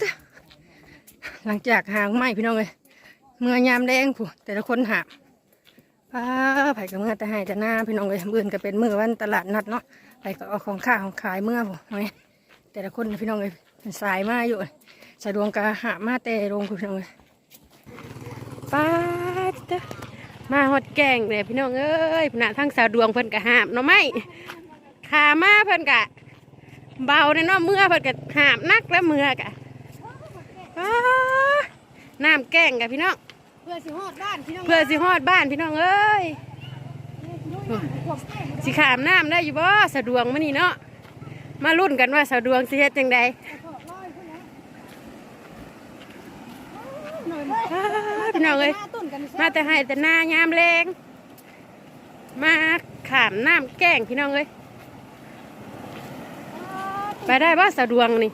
เด้อหลังจากหางไม้พี่น้องเลยเมื่อยามแดงผู้แต่ละคนหาบป้าไผ่กับเมื่อแต่ห้แต่หน้าพี่น้องเลยมื่นก็เป็นมือวันตลาดนัดเนาะไผ่ก็เอาของข้าวของขายเมื่อผู้ไงแต่ละคนพี่น้องเลยเป็นสายมาอยู่สะดวงกะหามาแต่โรงพี่น้องเลยป้าเด้อมาหดแกงเลยพี่น้องเอ้ยพนะทั้งสาวดวงเพิ่นกะหาบเนาะไม่ขามาเพิ่นกะเบาในเนาะเมื่อเพิ่นก็หามนักแล้วเมื่อกะ อ้าน้ำแกงกับพี่น้องเพื่อสิฮอดบ้านพี่น้องเพื่อสิฮอดบ้านพี่น้องเอ้ยสิขามน้ำได้อยู่บ่สะดวงมื้อนี้เนาะมาลุ้นกันว่าสะดวงสิเฮ็ดจังใดอ้าพี่น้องเอ้ยต้นกันมาแต่ให้แต่หน้ายามแรงมาขามน้ำแกงพี่น้องเอ้ยไปได้บ่สะดวงนี่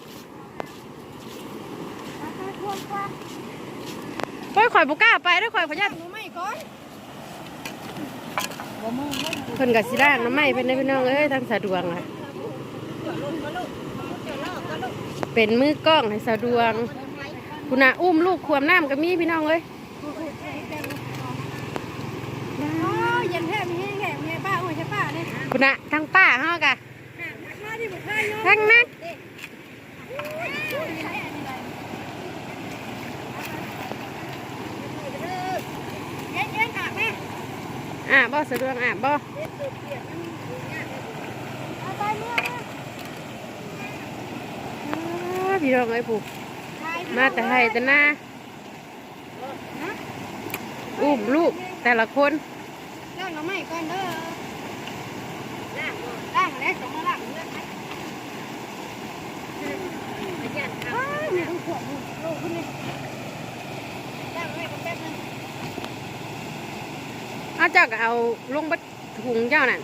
อ้ยข่อยบุกล้าไปเด้อข่อยพยัดหนูไม่ก่อนเพิ่นกับสิด้านน้ำไม้เพิ่นได้อพี่น้องเอ้ยทางสะดวงอะเป็นมือกล้องให้สะดวงคุณน่ะอุ้มลูกขวมน้ำก็มีพี่น้องเอ้ยอ๋อเย็นแท้มีแห้งแห้งแม่ป้าโอ้ยใช่ป้าเนี่ยคุณน่ะทั้งป้าเฮากะข้าที่บุกข้าเนาะทั้งนั้น เย็นเย็นค่ะแม่ อะ บ่สะดวงอะบ่เอาไปเมื่ออ้าพี่น้องเอ้ยผูกมาแต่ให้แต่หน้าอุ้มลูกแต่ละคนล้างหนูไม่ก่อนเด้อล้างแล้วสองมาล้างเลือดไหมอ้าวมีลูกขวบลูกคนนี้ล้างไว้ก็แป๊บนึง เอาเจ้าก็เอาลงบัดถุงเจ้านั่น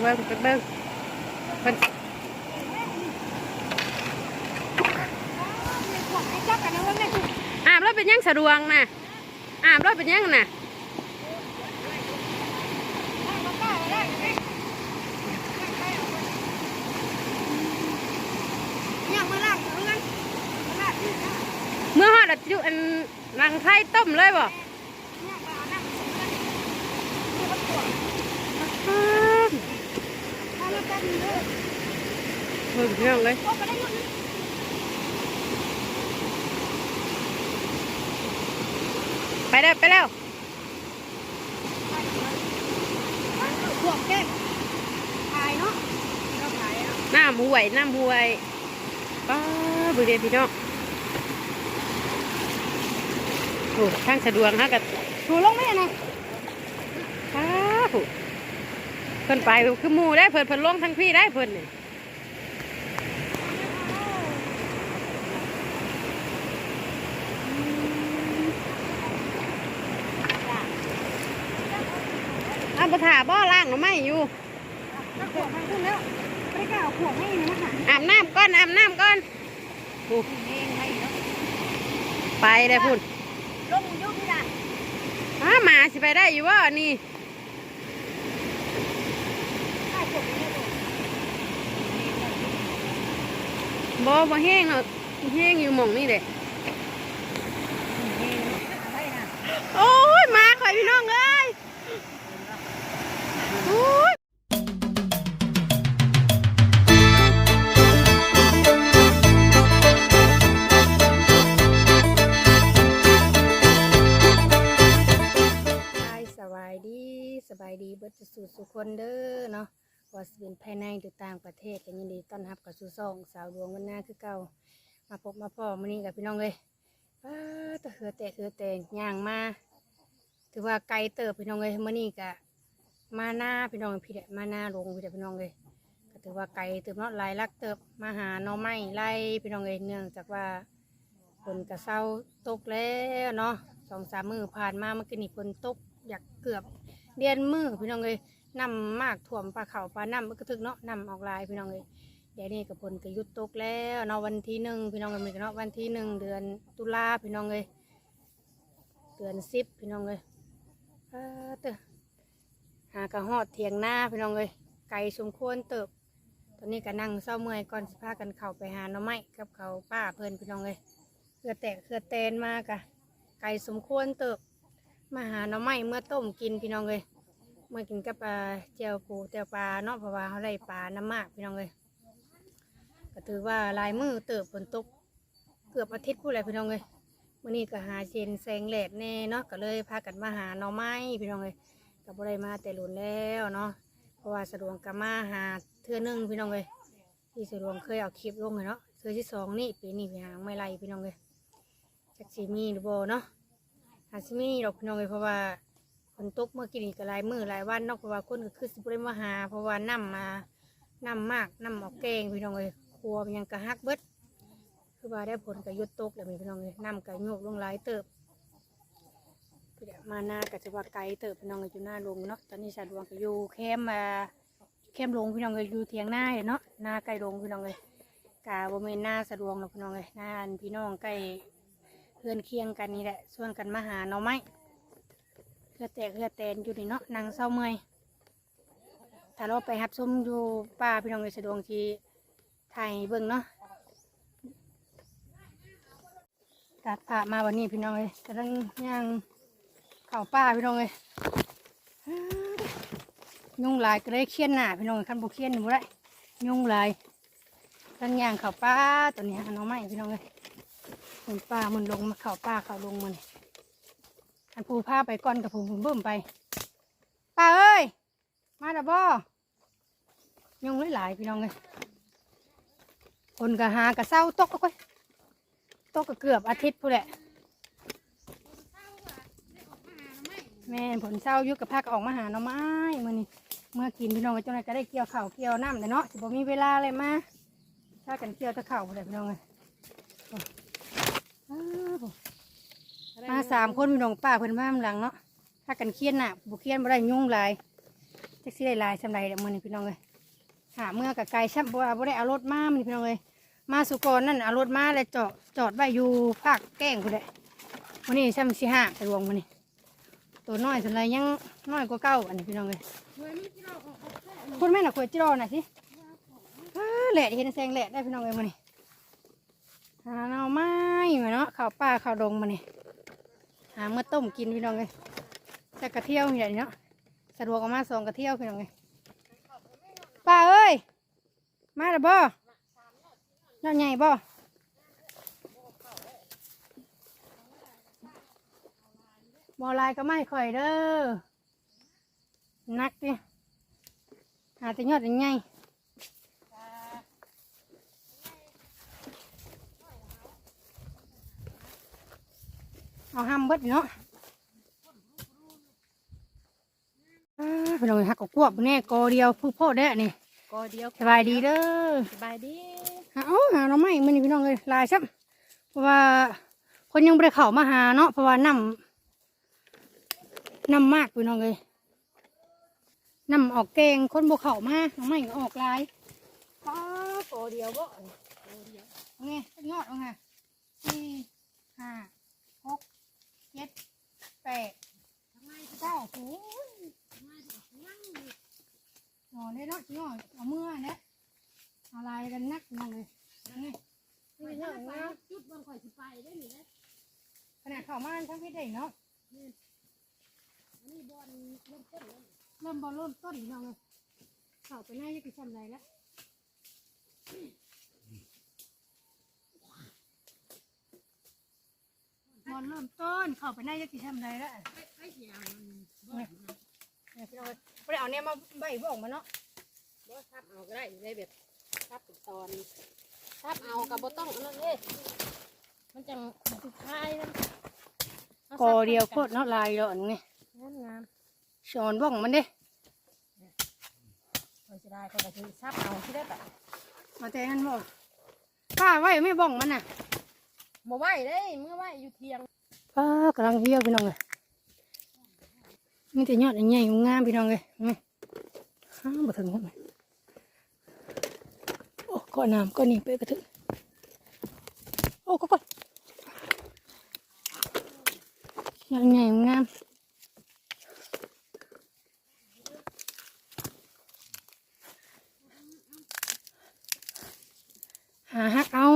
เบิ่งไปเบิ่งเพิ่นขวบให้จับกันนะว่าแม่ถูกอาบแล้วเป็นยังสะดวงนะอาบแล้วเป็นยังน่ะ ยังมาล่างเรื่องมาล่างเนี่ย เมื่ อฮอดอะจุอันหลังไข่ต้มเลยบ่มาเอานั่งนี่มันขวบเอาแล้วกันเด้อเพิ่งพี่น้องเลยโอ้ไปได้ยังไปแล้วไปแล้วขวบแก้ขายเนาะเราขายอะน้ำห่วยน้ำห่วยป้าบุเรียนพี่น้อง โอ้ทางสะดวกฮะกับถูลงไหมนะป้าผู้เพิ่นไปคือหมู่ได้เพิ่นเพิ่นลงทั้งพี่ได้เพิ่นนี่อันประถาบ่อล่างหรือไม่อยู่ถ้าขวบทางขึ้นแล้วไม่กล้าเอาขวบให้นะมาหาอาบน้ำก่อนอาบน้ำก่อนโอ้เองให้เนาะไปได้พุ่น ลงยุบนี่ละอ้าหมาสิไปได้อยู่ว่านี่ข้าวขวบนี่เลยบ่บ่แห้งเนาะแห้งอยู่หม่องนี่เด้ได้นะโอ้ยหมาข่อยพี่น้องเอ้ย สู่สุคนเด้อเนาะว่าสิเป็นภายในหรือต่างประเทศกันยินดีต้อนรับกับสู่ซองสาวดวงวันหน้าคือเก่ามาพบมาพ่อมื้อนี้กับพี่น้องเลยป้าตะเหือแตะเหือแตงย่างมาถือว่าไกลเติบพี่น้องเลยมื่อนี้กะมาหน้าพี่น้องพี่เดมาหน้าลงพี่เดพี่น้องเลยก็ถือว่าไกลเติบเนาะลายลักเติบมาหาน้องไม้ไล่พี่น้องเลยเนื่องจากว่าฝนกระเซาตกแล้วเนาะสองสามมือผ่านมาเมื่อกี้นี่ฝนตกอยากเกือบ เดือนมือพี่น้องเลยนำมากถ่วมปลาเขาปลาน้ำมันก็ถึกเนาะนำออกลายพี่น้องเลยเดี๋ยวนี้กับฝนก็หยุดตกแล้วเนาะวันที่หนึ่งพี่น้องเลยมีเนาะวันที่หนึ่งเดือนตุลาพี่น้องเลยเดือนสิบพี่น้องเลยเออเตอหากระหอดเถียงหน้าพี่น้องเลยไก่สมควรเติบ ตอนนี้ก็นั่งเศร้าเมื่อยก่อนสิพากันเข้าไปหาน่อไม้กับเขาป้าเพิ่นพี่น้องเลยเพื่อแตกเพื่อแตนมากอะไก่สมควรเติบ มาหาหน่อไม้เมื่อต้มกินพี่น้องเลยเมื่อกินกับปลาเจียวปูเจียวปลาเนาะเพราะว่าเขาได้ปลาน้ำมากพี่น้องเลยก็ถือว่าลายมือเติบฝนตกเกือบอาทิตย์พูดอะไรพี่น้องเลยมื่อนี้ก็หาเชนแสงแหลดแน่เนาะก็เลยพากันมาหาหน่อไม้พี่น้องเลยก็บ่ได้มาแต่หลุนแล้วเนาะเพราะว่าสะดวกก็มาหาเทื่อนึ่งพี่น้องเลยที่สะดวกเคยเอาคลิปลงเลยเนาะเทื่อที่สองนี่ปีนี้ไปหาไม่ไรพี่น้องเลยจักสีมีหรือบ่เนาะ หาซิมีดอกพี่น้องเลยเพราะว่าฝนตกเมื่อกี้นี่ก็หลายมือหลายวันเนาะเพราะว่าคนก็คือสิบ่ได้มาหา เพราะว่าน้ำมาน้ำมากน้ำออกแกงพี่น้องเลยครัวมันยังกระฮักเบิดคือว่าได้ผลกับยุดตกแล้วพี่น้องเลยนำกับโยกลงหลายเติบเดี๋ยวมาหน้ากับจะว่าไกลเติบพี่น้องเลยอยู่หน้าลงเนาะตอนนี้ชาดวงก็อยู่แคมมาแคมลงพี่น้องเลยอยู่เทียงหน้าเนาะหน้าใกลลงพี่น้องเลยกาบเวณหน้าสะดวงหรอกพี่น้องเลยหน้าพี่น้องใกล้ เพื่อนเคียงกันนี่แหละส่วนกันมาหาเนาะไหมเพื่อแตกเพื่อแตนอยู่นี่เนาะนางเศร้าเมื่อยถ้าเราไปหับส้มอยู่ป่าพี่น้องเลยสะดวงที่ถ่ายเบิ่งเนาะตัดผ่ามาวันนี้พี่น้องเลยกำลังย่างเข่าป้าพี่น้องเลยยุ่งหลายก็เลยเคียดหนาพี่น้องเอ้ยคันบุเคียดอยู่บ่ได้ยุ่งหลายกำลังย่างเข่าป้าตัวนี้หาน้องไม้พี่น้องเลย มันป้ามันลงมาเข่าป้าเข่าลงมันอันผูผ้าไปก่อนกับผูผมเบิ่มไปป้าเอ้ย มาดับบ่ยงหลายๆพี่น้องเลยคนก็หากะเศร้าตกเอาไว้ตกก็เกือบอาทิตย์พู้แหละแม่ผลเศร้ายุกกับพาก็ออกมาหาหน่อไม้มื่อนี้เมื่อกินพี่น้องก็จังไรก็ได้เกี่ยวเข้าเกี่ยวน้ำแต่เนาะสิบ่มีเวลาเลยมาถ้ากันเกี่ยวตะเข่าวพู้นแหละพี่น้องเลย อ้าวโหมาสามคนพี่น้องป้าเพิ่นมาข้างหลังเนาะถ้ากันเครียดหนักบุเครียดบ่ได้ยุ่งหลายจักสิได้หลายสำไรเดี๋ยวมื่อนี้พี่น้องเลยหาเมื่อกับไก่ช่ำบ่ว่าบ่ได้เอารถมามื่อนี้พี่น้องเลยมาสุกรนั่นเอารถมาเลยจอดจอดไว้อยู่ภาคแก้งคุณแหละวันนี้ช่ำสิห้าไปรวงวันนี้ตัวน้อยสันไรยังน้อยกว่าเก้าอันนี้พี่น้องเลยคุณแม่น่ะขวดจิโร่น่ะสิอ้าแหละเห็นแสงแหละได้พี่น้องเลยวันนี้ หาหน่อไม้มาเนาะข้าวป่าข้าวดงมาเนี่ยหาเมื่อต้มกินพี่น้องเลยแต่กระเที่ยวอย่างเนาะสะดวกออกมาสองกระเที่ยวพี่น้องเลยป้าเอ้ย มาแล้วบ่น้ำใหญ่บ่บ่ลายก็ไม่ค่อยเด้อนักดิหาแต่ยอดใหญ่ เอาห้ามเบิดเนาะอ้าไปลองหักกกวบแน่กอเดียวผู้พ่อได้อนี่ก็เดียวสบายดีเด้อสบายดีหาเอาหาเราไม่มันนี่พี่น้องเลยหลายซ้ำเพราะว่าคนยังไม่ได้เข้ามาหาเนาะเพราะว่าน้ำน้ำมากพี่น้องเลยน้ำออกแกงคนบวเข้ามาน้ำไม่ก็ออกหลายป้าโกเดียวบ่เอาไงยอดเอาไงสี่ห้าหกเจ็ดแปดเก้าโอ้ยนอนได้เนาะนอนเอาเมื่อเนี่ยอะไรกันนักนั่งเลยนี่นี่เนาะนะจุดบางข่อยสิไปได้หนินะขนาดเข้ามาทั้งพี่เด็กเนาะอันนี้บอลเริ่มต้นแล้วเริ่มบอลเริ่มต้นเนาะเลยเข้าไปหน้ายังกินทำไรแล้ว อลเริ่มต้นเข้าไปหน้ายังกินทำไรแล้วไอ้เสียมันบอลเนี่ยพี่น้องไม่ได้เอาเนี่ยมาใบบอกมาเนาะบอลทับเอาก็ได้ได้แบบทับเป็นตอนทับเอากับบ่ต้องอันนั้นเอ้มันจังสุดท้ายนะกอเดียวโคตรเนาะลายเนาะนี่งามงามสอนบ้องมันเด้ข่อยสิได้ข่อยก็สิทับเอาที่ได้แบบมาแต่นั่นบ่ป้าไว้ไม่บ้องมันน่ะ บ่ไหวเด้เมื่อไหวอยู่เทียงป้ากำลังเหี่ยวพี่น้องเลยมีแต่ยอดใหญ่งามพี่น้องเลยห้าบ่ถึงหมดเลยโอ้ก้อนน้ำก้อนนี้ไปกระถึงโอ้ก็ก้อนยอดใหญ่งามาฮักเอา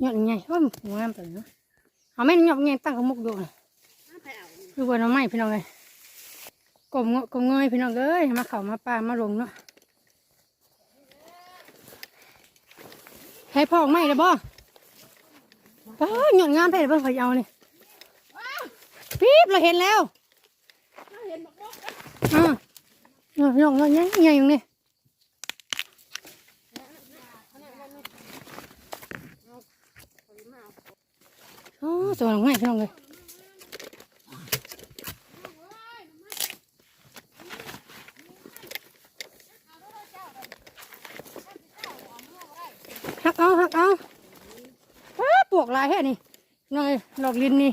หยอดไง ว่ามันงามไปเนาะเอาแม่นหยอดไงตั้งขมุกดูน่ะน้ำไปเอาดูว่าน้องไม้พี่น้องเลยกลมเงาะกลมเงยพี่น้องเอ้ยมาเข่ามาปลามาลงเนาะให้พ่อออกไม้เลยบ่ป้าหยอดงามไปเลยเพิ่งพยเอานี่ปี๊บเราเห็นแล้วเห็นบอกว่าอ่าหยอดหยอดหยอดยังไงอย่างนี้ อ๋อสวยง่ายพี่น้องเลยหักเอาหักเอาว้าปวกลายแค่นี้น้องเอ้ยดอกลินนี่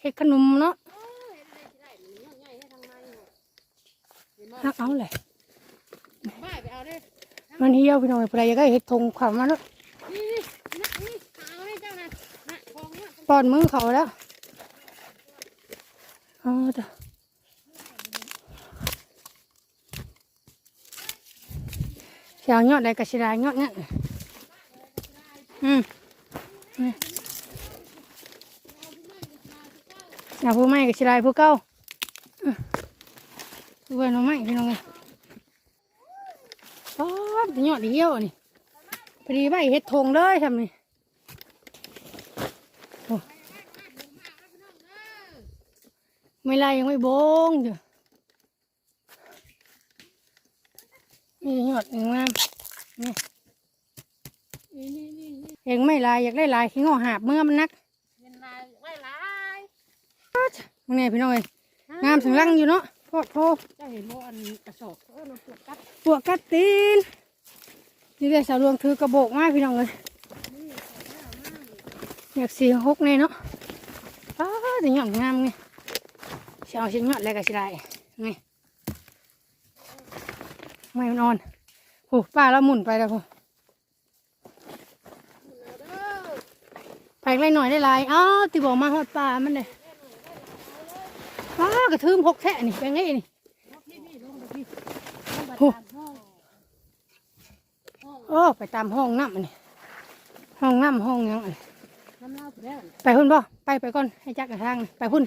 เห็ดขนมเนาะหักเอาเลยไม่ไปเอาเลยมันเหี่ยวพี่น้องเอ้ยผู้ใดอยากได้เห็ดทงขวามมาเนาะ นี่นี่นี่เอาให้เจ้านะนะทองเนี่ย ป้อนมือเขาแล้วเอ๋อจ้ะเสียวยอดใดกระชิรายยอดเนี่ยอืมนี่อย่าพูดไม่กระชิรายผู้เก้าดูไว้หน้องไม้พี่น้องไงป๊อบยอดเดียวนี่พอดีใบเห็ดทงเลยทำนี่ ไม่ไล่ยังไม่บงอยู่นี่หยอดหนึ่งน้ำนี่นี่นี่นี่นี่เองไม่ลายอยากได้ลายขี้งอหาบเมื่อมันนักเงินลายไว้ลายมึงเนี่ยพี่น้องเอ้ยงามถึงรังอยู่เนาะโพดโพเจ้าเห็นโมอันกระสอบเออเราปวดกัดปวกกัดตีนนี่ได้สาวรวงถือกระโบกมากพี่น้องเลยอยากสีหกเนี่ยเนาะอ้าแต่หยอดงามไง เสียเอาชิ้นหยอดอะไรกันสิได้ไงไม่นอนโอ้ป้าแล้วหมุนไปแล้วพอไปไล่หน่อยได้ลายอ้าวติบอกมาหอดป่ามันเลยป้ากระทืมพกแทะนี่เป็นไงนี่พี่พี่ลงไปพี่ลงไปโอ้ตามห้องห้องโอ้ไปตามห้องน้ำนนี้ห้องน้ำห้องยังไปแล้วไปพุ่นบ่ไปไปก่อนให้จักกระทางไปพุ่น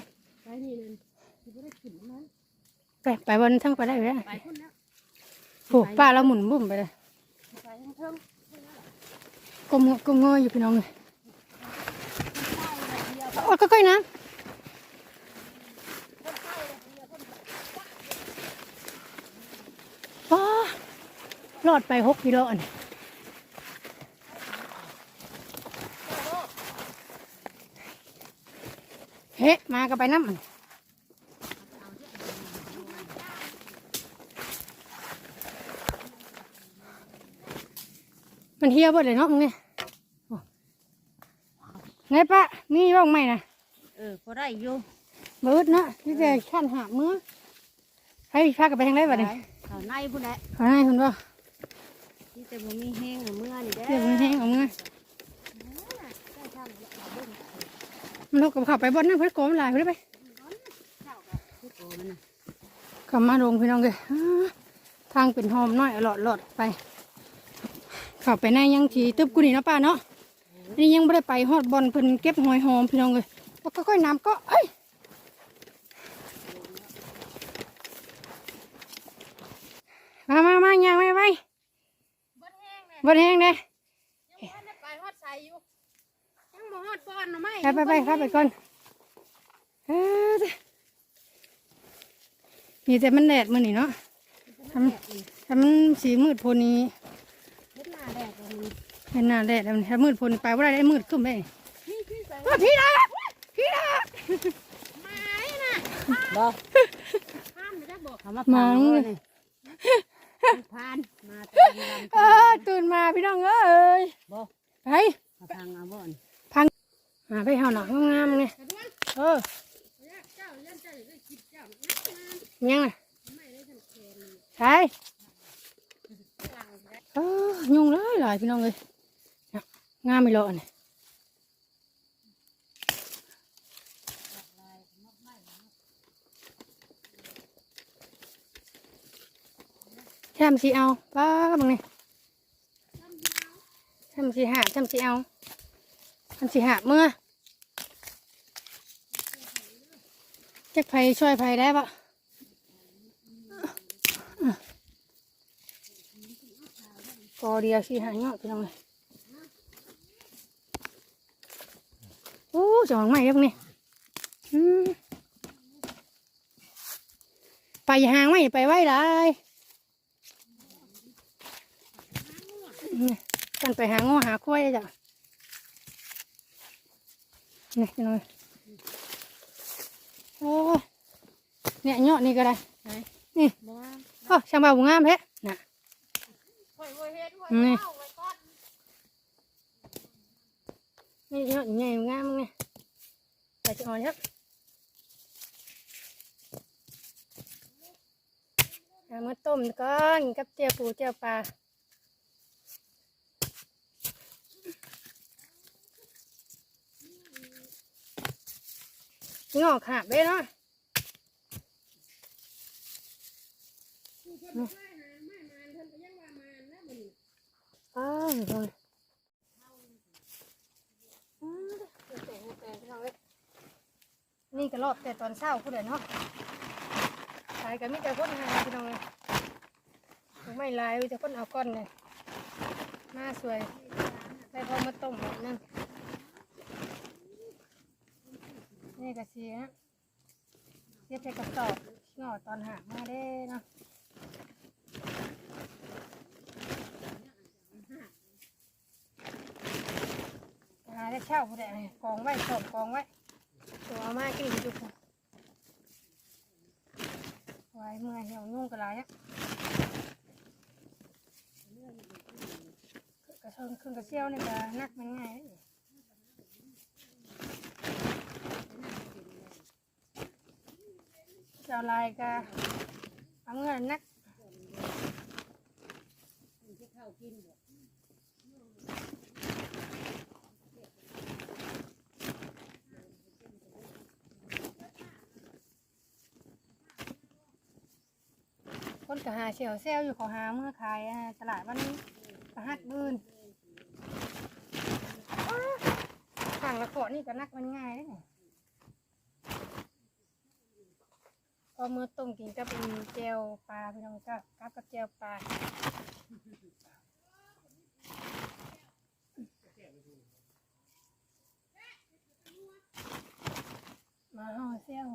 ไปนี่เลยที่ไม่ได้ขึ้นนะไปไปบนทั้งไปได้เลยไปคนแล้วโอ้ป้าเราหมุนบุ่มไปเลยไปทั้งเทิงกลมกลมเงยอยู่พี่น้องเลยโอ้ก็ค่อยๆนะป้ารอดไปหกกิโลอันนี้เฮ้ มาก็ไปน้ำมัน มันเฮียเบิดเลยเนาะมึงเนี่ยโอ้ไงปะมีบ้างไหมนะเออพอได้อยู่เบิดเนาะนี่แต่ขั้นหามือให้พากันไปทางไหนบ้างเนี่ยเขาในผู้ใดขอให้คุณว่าที่จะบ่มีแห้งเมื่อนี่เด้เดี๋ยวมันแห้งเอามือมันลกกับข้าวไปบนนั่นเพื่อนโกมนหลายเพื่อนไปโอ้มันน่ะกลับมาลงพี่น้องเลยอ้าทางเป็นหอมน้อยหลอดหลอดไป เข้าไปในยังทีตึบกูนี่เนาะป้าเนาะนี่ยังไม่ได้ไปฮอดบอลเพิ่นเก็บหอยหอมพี่น้องเลยว่าค่อยๆน้ำก็เอ้ยมามามาย่างไปไปบ่แห้งเลยบนแห้งเลยยังบ่ได้ไปฮอดใส่อยู่ยังบ่ฮอดป้อนหน่อไม้ไปไปไปครับไปก่อนเออเด้อนี่แต่มันแดดมือนี่เนาะทำทำมันสีมืดโพนี้ เฮ็ดหน้าแดดเลยมัน เห็นหน้าแดดแล้วมันถ้ามืดพนี้ไปว่าได้มืดขึ้นไปพี่พี่ส่ว่าพี่ละพี่ละไม้น่ะบ่ห้ามไม่ได้บอกเอามาพังเลยนี่านมาเออตื่นมาพี่น้องเอ้ยบ่ไปพังเอาบ่อนหาไปหาหนักงามๆเนี่ยเออยันเจ้าจะได้คิดเจ้ายังไงไม่ได้ทำแคนใช่ยุงเลยหลายพี่น้องเลย งามไม่รอเนี่ยแช่ำสีเอาป้าบังนี่ช่ำสีหาช่ำสีเอาช่ำสีหาเมื่อจักไผช่วยไผได้ปะกอเดียวสีหาเงาะพี่น้องเลย โอ้จองใหม่แล้วนี่ไปหางไม่ไปไว้ได้นี่กันไปหาง้อหาคุ้ยจ้ะนี่พี่น้องโอ้เนี่ยเงาะนี่ก็ได้นี่โอ้ช่างบ่าวงามเพะน่ะโอ้ยโอ้ยเนี่เอาไว้ก่อนนี่เงาะใหญ่งามมั้งเนี่ย ไปจะอ่อนครับเอามาต้มก่อนกับเจียวปูเจียวปลางอกขาบเลยเนาะอ้าวเดี๋ยวก่อนอืมเดี๋ยวแต่งเดี๋ยวแต่งพี่น้องเอ้ย นี่ก็รอบแต่ตอนเช้าพูดเลยเนาะขายกันมีแต่คนหาพี่น้องเลยไม่ลายมีแต่คนเอาก้อนเลยมาสวยได้พอมาต้มแบบนึงนี่ก็เสียเสียใส่กระสอบงอตอนหามาได้เนาะหาได้เช่าผู้ใดนี่กองไว้สอบกองไว้ ตัวมากินอยู่พุ่นไว้เมื่อเหี่ยวนุ่งกระไรอะกระเชิงขึ้นกระเซี่ยวนี่ก็นักมันง่ายเจ้าลายก็เอาเงินนักเข้ากินบ่ คนก็หาเชียวเซลอยู่เขอหาเมื่อขายอ่าตลาดวันประหัดบืนอ้างละขอนี่ก็นักมันง่ายเลยนี่พอเมื่อต้มกินก็เป็นเจลปลาพี่น้องก็กับกับเจลปลามาห่อเซล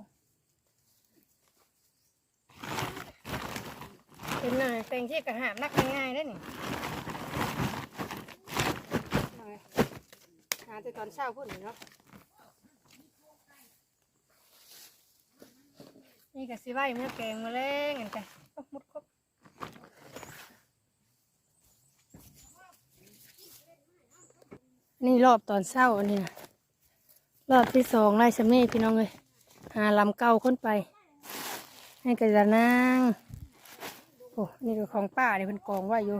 เป็นหน่อยแต่งที่กระหามนักง่ายๆได้นี่เอาไงหาแต่ตอนเช้าพูดหน่อยเนาะนี่ก็สิไหวเมื่อแกงมาแรงกันไปโอ๊ะมุดครบนี่รอบตอนเช้าอันนี้นะรอบที่สองไล่สำเนีพี่น้องเลยหาลำเก้าคนไป ให้กระจะนั่ง อ้นี่ก็ของป้าเนี่ยเพิ่นกองไว้อยู่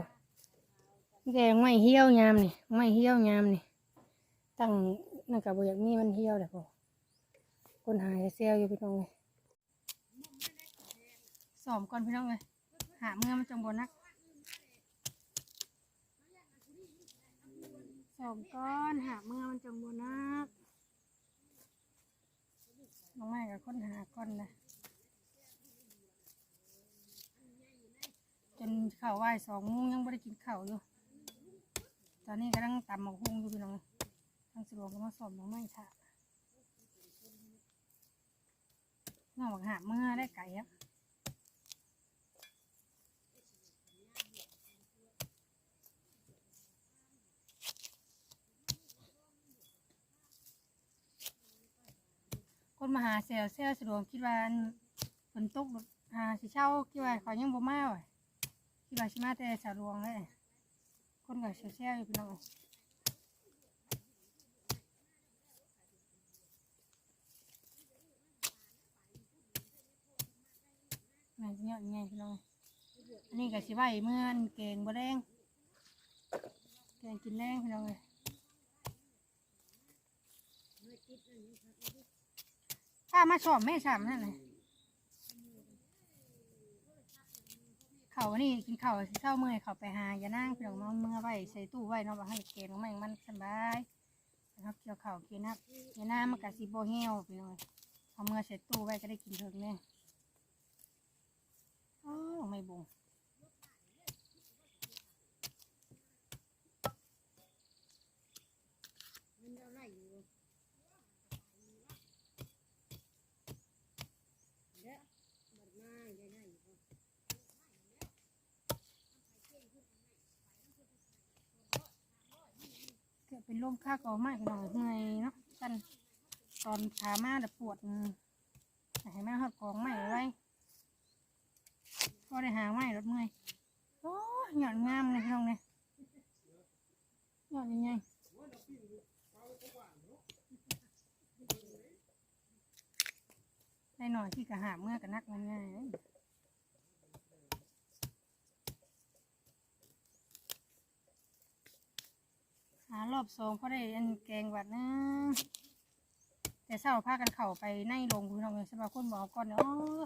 แกงไม่เหี่ยวยามนี่ไม่เหี่ยวยามนี่ ตั้งนั่นกับบอยากมีมันเหี่ยวแหละพอคนหายเซลอยู่พี่น้องเลยสอมก่อนพี่น้องเลยหาเมื่อมันจงบนักสอมก่อนหาเมื่อมันจงบนักน้องไม้กับคนหาก่อนนะ จนข้าวไหวสองโมงยังไม่ได้กินข้าวอยู่ ตอนนี้กำลังตำหมกฮุงอยู่พี่น้องทางสะดวกก็มาสอบน้องไม่ค่ะน้องบอกหาเมื่อได้ไก่ครับคนมาหาเซลเซลสะดวกคิดว่าฝนตกหาสิเช่าคิดว่าเขายังบ่มาว่ะ ที่บาชิมาแต่สาวรวงเลยคนกับเชี่ยวๆอยู่พี่น้องแม่นเงี้ยไงพี่น้องอันนี้ก็สิไหวเมื่อนเก่งบ่แดงแกงกินแรงพี่น้องเลยถ้ามาชอบแม่สามนั่นเลย ขข้าววันนี้กินข้าวสิเช้าเมื่อยเขาไปหาอย่านั่งพี่น้องมาเมื่อไว้ใส่ตู้ไว้เนาะบ่ให้เกณฑ์มันมันสบายนะครับเกี่ยวข้าวกินนะอย่าน้ำมันกะสิโบเหี่ยวพี่น้องเอาเมื่อใส่ตู้ไว้ก็ได้กินเถิงเนี่ยโอ้ไม่บุง มันเอาไรอยู่เด้อบัดมาได้ได้อยู่บ่ เป็นลมค่าก็มากพี่น้องเมื่อยเนาะสั้นตอนขามาแต่ปวดให้แม่หอดกองใหม่ไว้ก็ได้หาใหม่รถเมื่อยโอ้หยอดงามเลยพี่น้องเนี่ยหยอดยังไงได้หน่อยที่กระหาเมื่อกับนักมันง่ายเลย หารอบสองเพราะได้อันแกงวัดนะแต่เศร้าพากันเข่าไปในโรงพี่น้องเลยสำหรับคนบอกก่อนเนาะ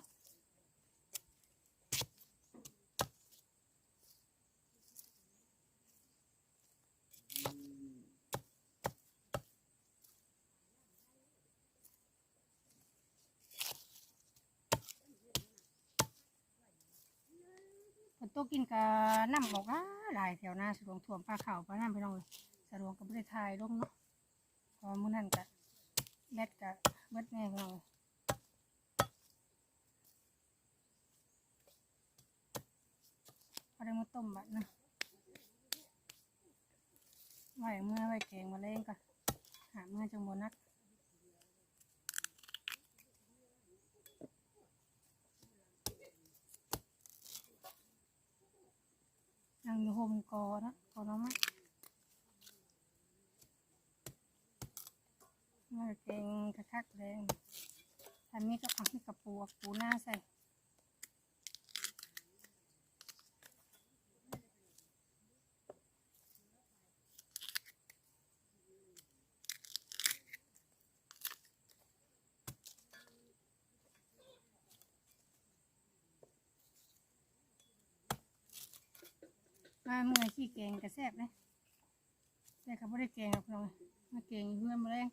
ฝนตกินกับน้ำออกอะหลายแถวหน้าสะดวงถ่วมปลาเข่าปลาน้ำไปน้องเลย สะดวกกับไม่ได้ทายลงเนาะพอมื้อนั้นกะแบดกะเบิดแน่พี่น้องเลยพอได้มาต้มบัดนะไว้เมื่อไว้แกงมาเล่งก่อนหาเมื่อจังบนักนั่งอยู่โฮมกอนะกอน้องไม้ มาเก่งกระคักแรงอันนี้ก็เอาที่กระปูเอาปูหน้าใส่มาเมื่อยขี้แกงกระแซบเลยแต่เขาไม่ได้แกงหรอกน้องมาแกงเพื่อนมาแรง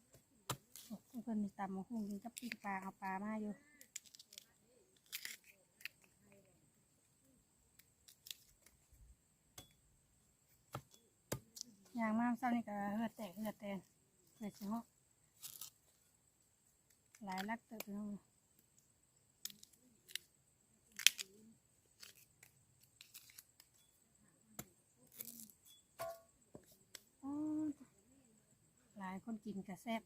เพื่อนมีตำมาคุ้งกินกับปิ้งปลาเอาปลามาอยู่ยางมากเศร้านี่ก็เหือดแตกเหือดแตนเหือดเฉาะหลายลักเติบน้องหลายคนกินกระแซบ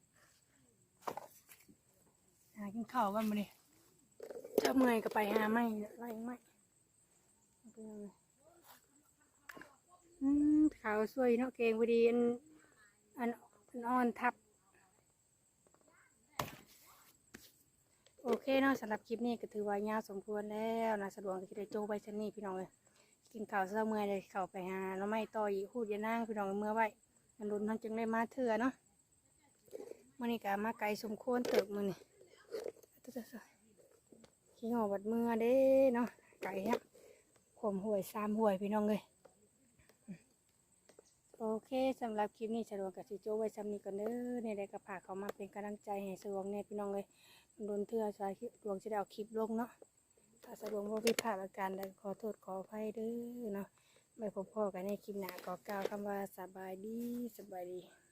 หากินข้าวกันมาดิเจ้าเมื่อยก็ไปหาไม่ไล่ไม่เป็นยังไงอืมขาวสวยเนาะเกงพอดีอันอันอันอ่อนทับ โอเคเนาะสำหรับคลิปนี้ก็ถือว่ายาวสมควรแล้วนะสะดวกที่ได้โจไปชนนี่พี่น้องเลยกินข้าวเช้าเมื่อยเลยเข้าไปหาแล้วไม่ต่ออีกพูดยานั่งพี่น้องเมื่อไว้มันรุนทั้งจึงได้มาเถื่อเนาะมื่อนี้ก็มาไกลสมควรเติบมือนี่ ขี้หอบัดเมื่อเด้เนาะไก่เนี่ยข่มห่วยสามห่วยพี่น้องเลยโอเคสำหรับคลิปนี้สะดวกกับสิโจไว้ซ้ำนี้ก่อนเด้อในได้กระผากเขามาเป็นกำลังใจให้สะดวกเนี่ยพี่น้องเลยโดนเทื่อสายดวงจะได้เอาคลิปลงเนาะถ้าสะดวกว่าผิพาดอาการใดขอโทษขออภัยเด้อเนาะไม่พบพ่อกันในคลิปหน้าก็กล่าวคำว่าสบายดีสบายดี